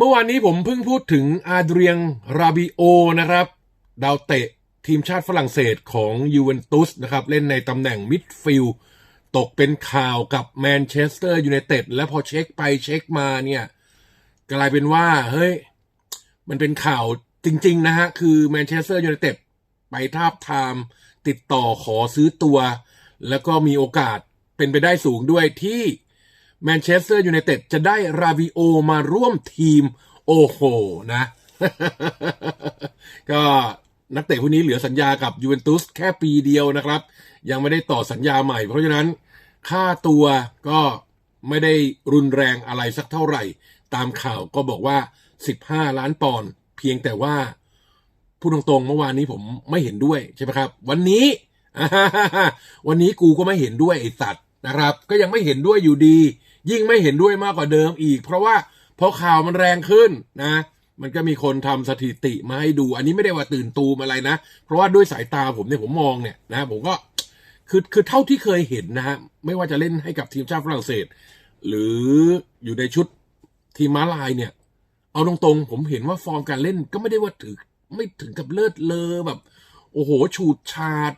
เมื่อวานนี้ผมเพิ่งพูดถึงอาเดรียงราบิโอนะครับ ดาวเตะทีมชาติฝรั่งเศสของยูเวนตุสนะครับ เล่นในตำแหน่งมิดฟิลด์ตกเป็นข่าวกับแมนเชสเตอร์ยูไนเต็ดและพอเช็คไปเช็คมาเนี่ย กลายเป็นว่า เฮ้ย มันเป็นข่าวจริง ๆ นะฮะ คือแมนเชสเตอร์ยูไนเต็ดไปทาบทามติดต่อขอซื้อตัว แล้วก็มีโอกาสเป็นไปได้สูงด้วยที่ แมนเชสเตอร์ยูไนเต็ดจะได้ราบิโอมาร่วมทีม โอ้โหนะ ก็นักเตะผู้นี้เหลือสัญญากับยูเวนตุสแค่ปีเดียวนะครับ ยังไม่ได้ต่อสัญญาใหม่ เพราะฉะนั้นค่าตัวก็ไม่ได้รุนแรงอะไรสักเท่าไหร่ ตามข่าวก็บอกว่า 15 ล้านปอนด์เพียงแต่ว่าพูดตรงๆเมื่อวานนี้ผมไม่เห็นด้วยใช่ไหมครับ วันนี้ วันนี้กูก็ไม่เห็นด้วยไอ้สัตว์นะครับ ก็ยังไม่เห็นด้วยอยู่ดี ยิ่งไม่เห็นด้วยมากกว่าเดิมอีก เพราะว่าพอข่าวมันแรงขึ้นนะ มันก็มีคนทำสถิติมาให้ดู อันนี้ไม่ได้ว่าตื่นตูมอะไรนะ เพราะว่าด้วยสายตาผมเนี่ยผมมองเนี่ยนะผมก็คือคือเท่าที่เคยเห็นนะฮะไม่ว่าจะเล่นให้กับทีมชาติฝรั่งเศส หรืออยู่ในชุดทีมม้าลายเนี่ย เอาตรงๆ ผมเห็นว่าฟอร์มการเล่นก็ไม่ได้ว่าถือไม่ถึงกับเลิศเลอแบบ โอ้โหฉูดฉาด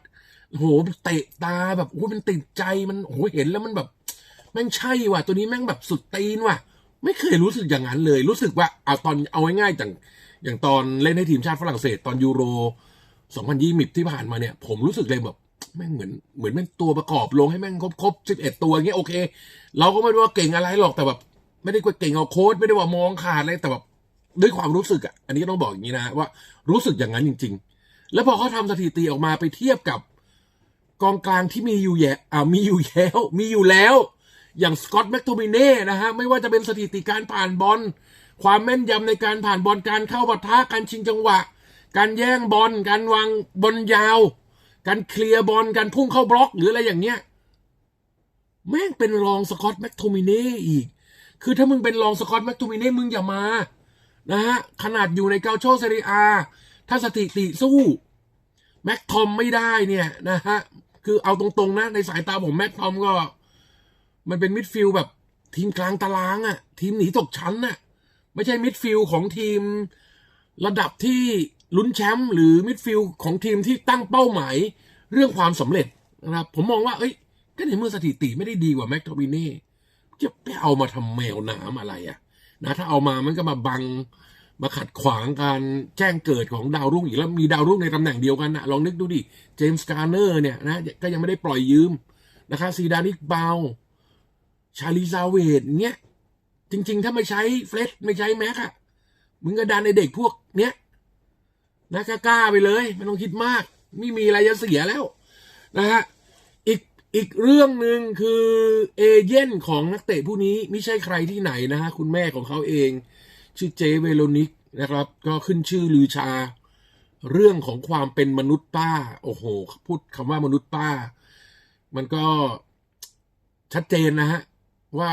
โอ้โหเตะตาแบบโอ้โหมันติดใจมันโอ้โหเห็นแล้วมันแบบ แม่งใช่ว่ะ ตัวนี้แม่งแบบสุดตีนว่ะ ไม่เคยรู้สึกอย่างนั้นเลย รู้สึกว่าเอาตอนเอาง่ายๆอย่างอย่างตอนเล่นให้ทีมชาติฝรั่งเศสตอนยูโร 2020 ที่ผ่านมาเนี่ย ผมรู้สึกเลยแบบแม่งเหมือนเหมือนแม่งตัวประกอบลงให้แม่งครบครบสิบเอ็ดตัวอย่างเงี้ยโอเค เราก็ไม่ได้ว่าเก่งอะไรหรอกแต่แบบ ไม่ได้ว่าเก่งเอาโค้ดไม่ได้ว่ามองขาดอะไรแต่แบบด้วยความรู้สึกอะ อันนี้ก็ต้องบอกอย่างนี้นะว่ารู้สึกอย่างนั้นจริง ๆ แล้วพอเขาทำสถิติออกมาไปเทียบกับ กองกลางที่มีอยู่แย่อ่ามีอยู่แล้ว มีอยู่แล้ว อย่างสกอตแมคโทมิเน่นะฮะไม่ว่าจะเป็นสถิติการผ่านบอล ความแม่นยำในการผ่านบอลการเข้าปะทะการชิงจังหวะ การแย่งบอล การวางบอลยาว การเคลียร์บอลการพุ่งเข้าบล็อกหรืออะไรอย่างเงี้ยแม่งเป็นรองสกอตแมคโทมิเน่อีก คือถ้ามึงเป็นรองสกอตแมคโทมิเน่มึงอย่ามานะฮะขนาดอยู่ในเกาโชเซรีอาถ้าสถิติสู้แม็กทอมไม่ได้เนี่ยนะฮะคือเอาตรงๆนะในสายตาผมแม็กทอมก็ มันเป็นมิดฟิลด์แบบทีมกลางตารางอะทีมหนีตกชั้นน่ะ ไม่ใช่มิดฟิลด์ของทีมระดับที่ลุ้นแชมป์หรือมิดฟิลด์ของทีมที่ตั้งเป้าหมายเรื่องความสำเร็จนะครับ ผมมองว่า เอ้ย ก็ในเมื่อสถิติไม่ได้ดีกว่าแม็กโทมิเน่จะไปเอามาทำแมวน้ำอะไรอะนะถ้าเอามามันก็มาบังมาขัดขวางการแจ้งเกิดของดาวรุ่งอีกแล้วมีดาวรุ่งในตำแหน่งเดียวกันนะลองนึกดูดิเจมส์การ์เนอร์เนี่ยนะก็ยังไม่ได้ปล่อยยืมนะครับซีดานิกเบา ชาลิซาเวดเนี้ย จริง ๆ ถ้าไม่ใช้เฟรดไม่ใช้แม็กอะมึงก็ดันในเด็กพวกเนี้ยนะกล้าไปเลย ไม่ต้องคิดมาก ไม่มีอะไรจะเสียแล้ว นะฮะอีกอีกเรื่องหนึ่งคือเอเย่นของนักเตะผู้นี้ไม่ใช่ใครที่ไหนนะฮะคุณแม่ของเขาเอง ชื่อเจเวโรนิกนะครับ ก็ขึ้นชื่อลือชา เรื่องของความเป็นมนุษย์ป้า โอ้โห พูดคำว่ามนุษย์ป้า มันก็ชัดเจนนะฮะ ว่า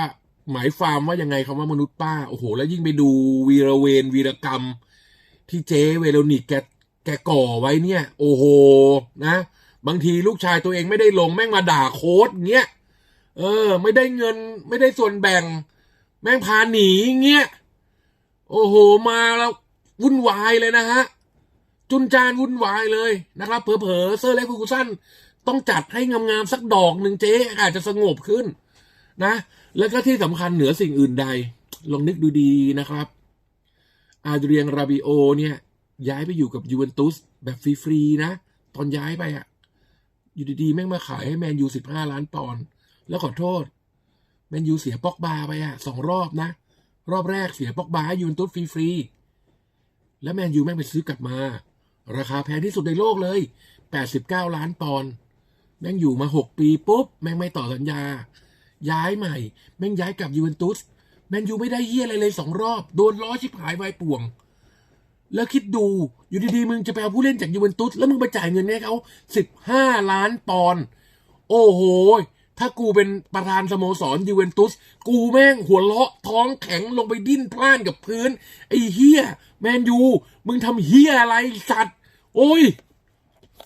หมายความว่ายังไงคำว่ามนุษย์ป้า โอ้โห แล้วยิ่งไปดูวีรเวนวีรกรรม ที่เจเวโรนิกแกแกก่อไว้เนี่ย โอ้โห นะ บางทีลูกชายตัวเองไม่ได้ลงแม่งมาด่าโค้ดเงี้ย เออ ไม่ได้เงิน ไม่ได้ส่วนแบ่ง แม่งพาหนีเงี้ย โอ้โห มาแล้ววุ่นวายเลยนะฮะ จุนจานวุ่นวายเลยนะครับ เผลอๆเซอร์เล็กฟูกูสันต้องจัดให้งามๆสักดอกหนึ่งเจ๊อาจจะสงบขึ้น นะ แล้วก็ที่สำคัญเหนือสิ่งอื่นใด ลองนึกดูดีนะครับ อาเดรียงราบิโอเนี่ย ย้ายไปอยู่กับยูเวนตุสแบบฟรีๆนะ ตอนย้ายไปอะอยู่ดีๆ แม่งมาขายให้แมนยูสิบห้าล้านปอนด์แล้วขอโทษ แมนยูเสียปอกบาไปอะสองรอบนะ รอบแรกเสียปอกบาให้ยูเวนตุสฟรีๆแล้วแมนยูแม่งไปซื้อกลับมา ราคาแพงที่สุดในโลกเลย 89 ล้านปอนด์แม่งอยู่มา 6 ปีปุ๊บ แม่งไม่ต่อสัญญา ย้ายใหม่ แม่งย้ายกลับยูเวนตุสแมนยูไม่ได้เฮียอะไรเลยสองรอบ โดนล้อชิบหายวายป่วง แล้วคิดดูอยู่ดีๆ มึงจะไปเอาผู้เล่นจากยูเวนตุสแล้วมึงไปจ่ายเงินให้เขา15ล้านปอนด์โอ้โห ถ้ากูเป็นประธานสโมสรยูเวนตุส กูแม่งหัวเลาะท้องแข็งลงไปดิ้นพล่านกับพื้น ไอ้เฮียแมนยู มึงทำเฮียอะไรสัตว์ โอ้ย